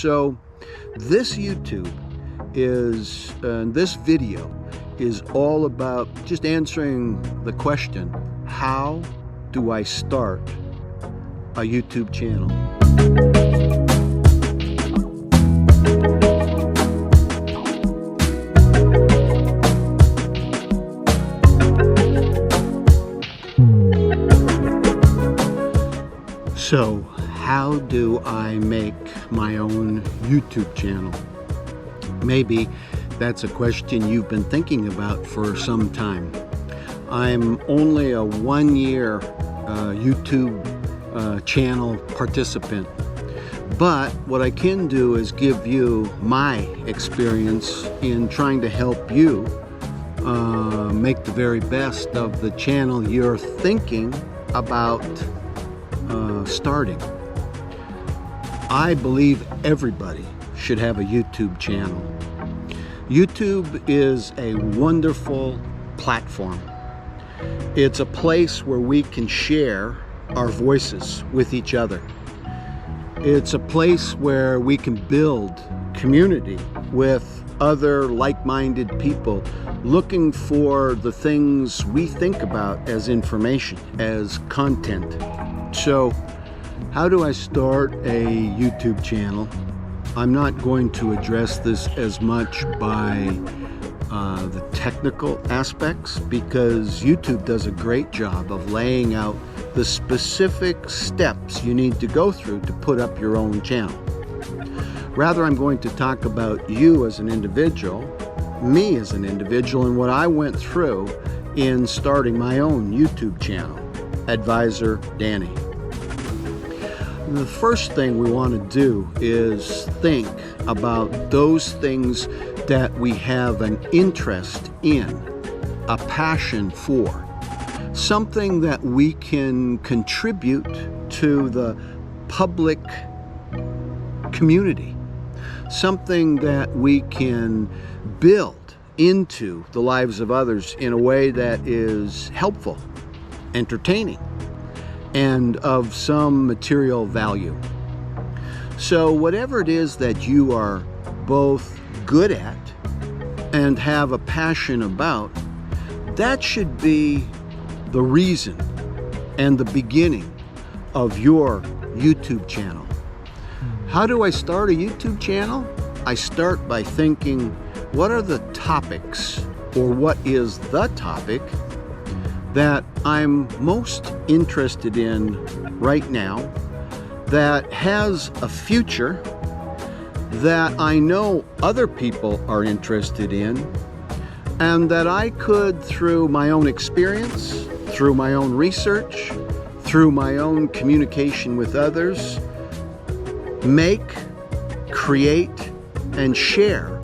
So this YouTube is, uh, this video is all about just answering the question, how do I start a YouTube channel? So, how do I make my own YouTube channel? Maybe that's a question you've been thinking about for some time. I'm only a one year uh, YouTube uh, channel participant, but what I can do is give you my experience in trying to help you uh, make the very best of the channel you're thinking about uh, starting. I believe everybody should have a YouTube channel. YouTube is a wonderful platform. It's a place where we can share our voices with each other. It's a place where we can build community with other like-minded people looking for the things we think about as information, as content. So, how do I start a YouTube channel? I'm not going to address this as much by uh, the technical aspects because YouTube does a great job of laying out the specific steps you need to go through to put up your own channel. Rather, I'm going to talk about you as an individual, me as an individual, and what I went through in starting my own YouTube channel, Advisor Danny. The first thing we want to do is think about those things that we have an interest in, a passion for, something that we can contribute to the public community, something that we can build into the lives of others in a way that is helpful, entertaining, and of some material value. So whatever it is that you are both good at and have a passion about, that should be the reason and the beginning of your YouTube channel. How do I start a YouTube channel? I start by thinking, what are the topics or what is the topic that I'm most interested in right now that has a future that I know other people are interested in and that I could, through my own experience, through my own research, through my own communication with others, make, create, and share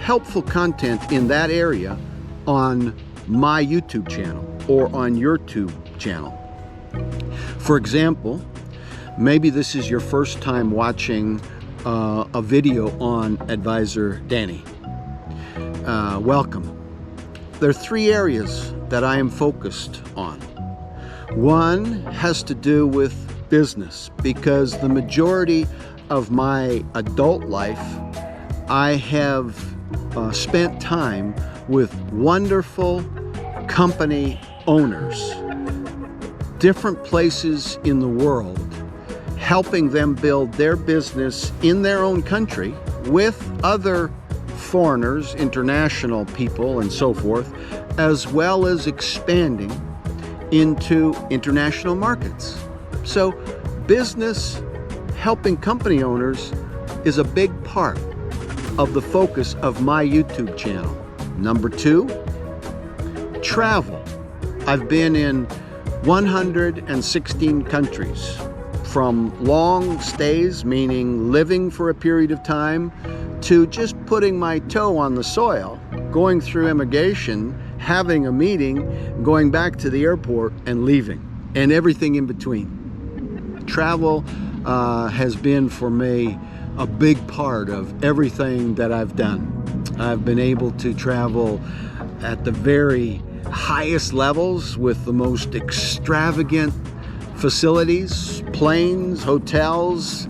helpful content in that area on my YouTube channel or on your tube channel. For example, maybe this is your first time watching uh, a video on Advisor Danny. Uh, welcome. There are three areas that I am focused on. One has to do with business because the majority of my adult life I have uh, spent time with wonderful company owners, different places in the world, helping them build their business in their own country with other foreigners, international people, and so forth, as well as expanding into international markets. So, business helping company owners is a big part of the focus of my YouTube channel. Number two, travel. I've been in 116 countries, from long stays, meaning living for a period of time, to just putting my toe on the soil, going through immigration, having a meeting, going back to the airport, and leaving, and everything in between. Travel uh, has been for me a big part of everything that I've done. I've been able to travel at the very highest levels with the most extravagant facilities, planes, hotels,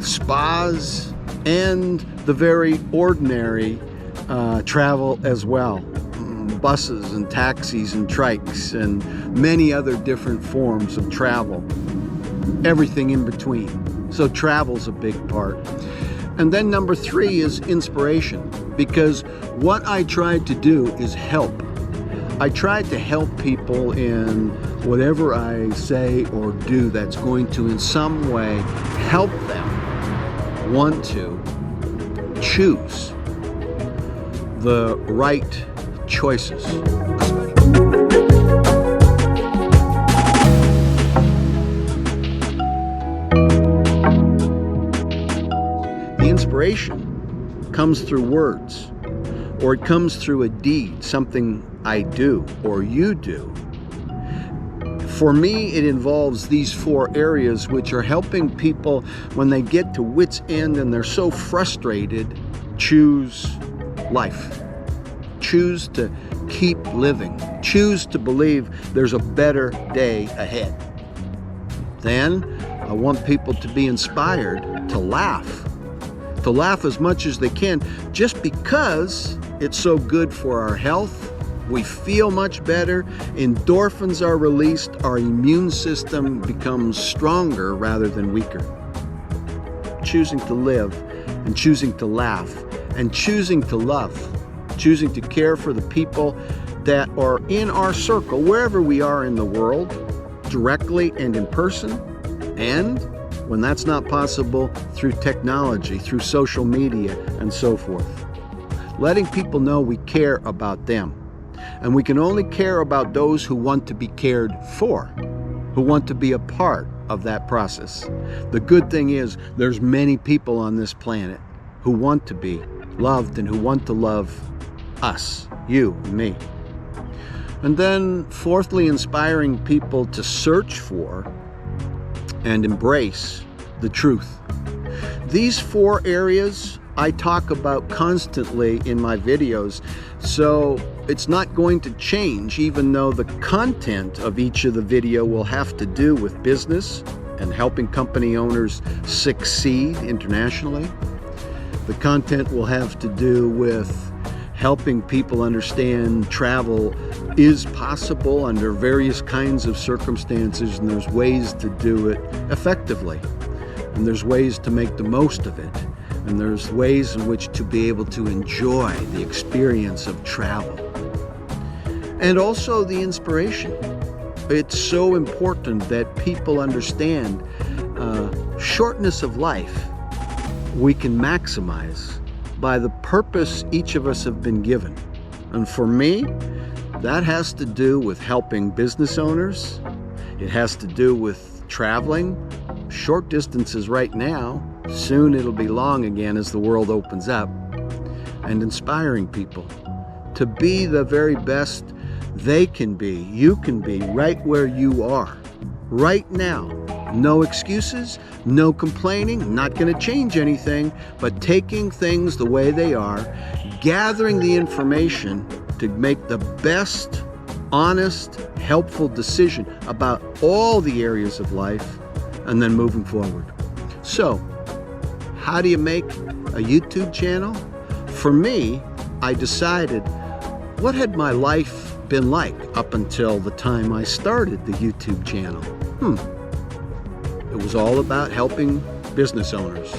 spas, and the very ordinary uh, travel as well mm, buses and taxis and trikes and many other different forms of travel, everything in between. So, travel's a big part. And then number three is inspiration, because what I tried to do is help. I try to help people in whatever I say or do that's going to, in some way, help them want to choose the right choices. The inspiration comes through words, or it comes through a deed, something I do or you do. For me, it involves these four areas, which are helping people when they get to wits' end and they're so frustrated, choose life. Choose to keep living. Choose to believe there's a better day ahead. Then, I want people to be inspired to laugh. To laugh as much as they can just because it's so good for our health we feel much better, endorphins are released, our immune system becomes stronger rather than weaker. Choosing to live and choosing to laugh and choosing to love, choosing to care for the people that are in our circle, wherever we are in the world, directly and in person, and when that's not possible, through technology, through social media, and so forth. Letting people know we care about them and we can only care about those who want to be cared for, who want to be a part of that process. The good thing is there's many people on this planet who want to be loved and who want to love us, you me. And then fourthly, inspiring people to search for and embrace the truth. These four areas I talk about constantly in my videos. So it's not going to change, even though the content of each of the video will have to do with business and helping company owners succeed internationally. The content will have to do with helping people understand travel is possible under various kinds of circumstances, and there's ways to do it effectively, and there's ways to make the most of it and there's ways in which to be able to enjoy the experience of travel. And also the inspiration. It's so important that people understand uh, shortness of life we can maximize by the purpose each of us have been given. And for me, that has to do with helping business owners. It has to do with traveling short distances right now Soon it'll be long again as the world opens up, and inspiring people to be the very best they can be, you can be, right where you are, right now. No excuses, no complaining, not going to change anything, but taking things the way they are, gathering the information to make the best, honest, helpful decision about all the areas of life, and then moving forward. So, how do you make a YouTube channel? For me, I decided what had my life been like up until the time I started the YouTube channel? Hmm. It was all about helping business owners.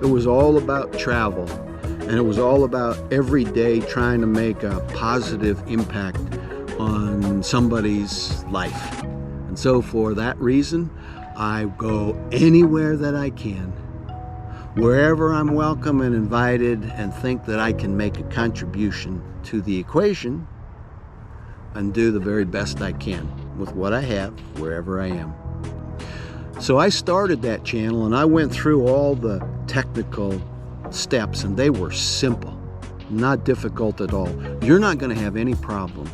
It was all about travel. And it was all about every day trying to make a positive impact on somebody's life. And so, for that reason, I go anywhere that I can wherever I'm welcome and invited and think that I can make a contribution to the equation and do the very best I can with what I have wherever I am. So I started that channel and I went through all the technical steps and they were simple, not difficult at all. You're not going to have any problem.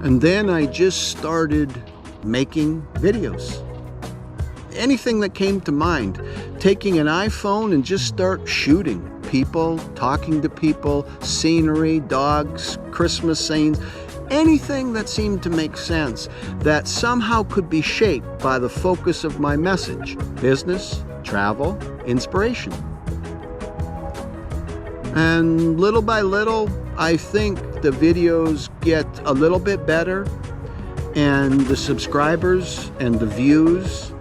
And then I just started making videos anything that came to mind. Taking an iPhone and just start shooting people, talking to people, scenery, dogs, Christmas scenes, anything that seemed to make sense that somehow could be shaped by the focus of my message business, travel, inspiration. And little by little, I think the videos get a little bit better, and the subscribers and the views,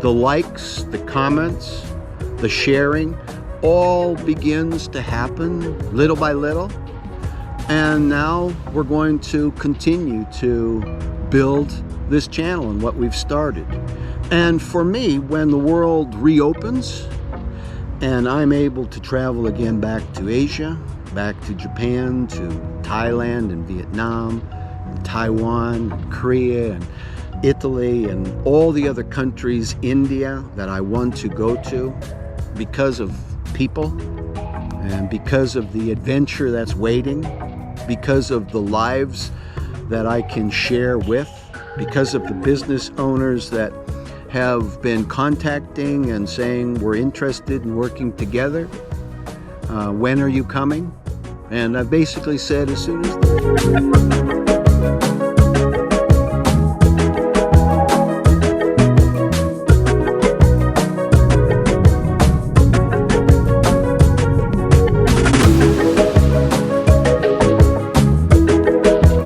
the likes, the comments, the sharing, all begins to happen little by little. And now we're going to continue to build this channel and what we've started. And for me, when the world reopens and I'm able to travel again back to Asia, back to Japan, to Thailand and Vietnam, and Taiwan, and Korea, and Italy, and all the other countries, India, that I want to go to because of people and because of the adventure that's waiting, because of the lives that I can share with, because of the business owners that have been contacting and saying we're interested in working together. Uh, when are you coming? And I've basically said as soon as.